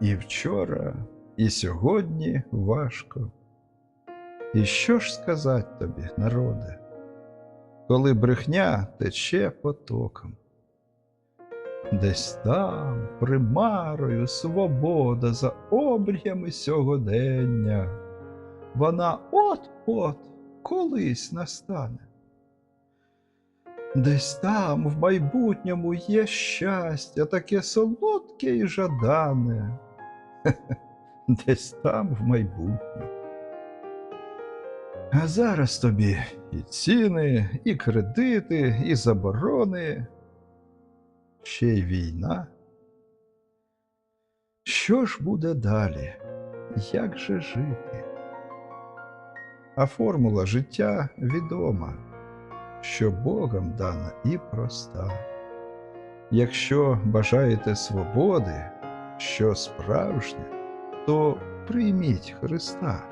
І вчора, і сьогодні важко. І що ж сказать тобі, народе, коли брехня тече потоком? Десь там, примарою, свобода за обріями сьогодення, вона от-от колись настане. Десь там, в майбутньому, є щастя, таке солодке і жадане. Десь там, в майбутньому. А зараз тобі і ціни, і кредити, і заборони, ще й війна. Що ж буде далі? Як же жити? А формула життя відома, що Богом дана і проста. Якщо бажаєте свободи, що справжнє, то прийміть Христа.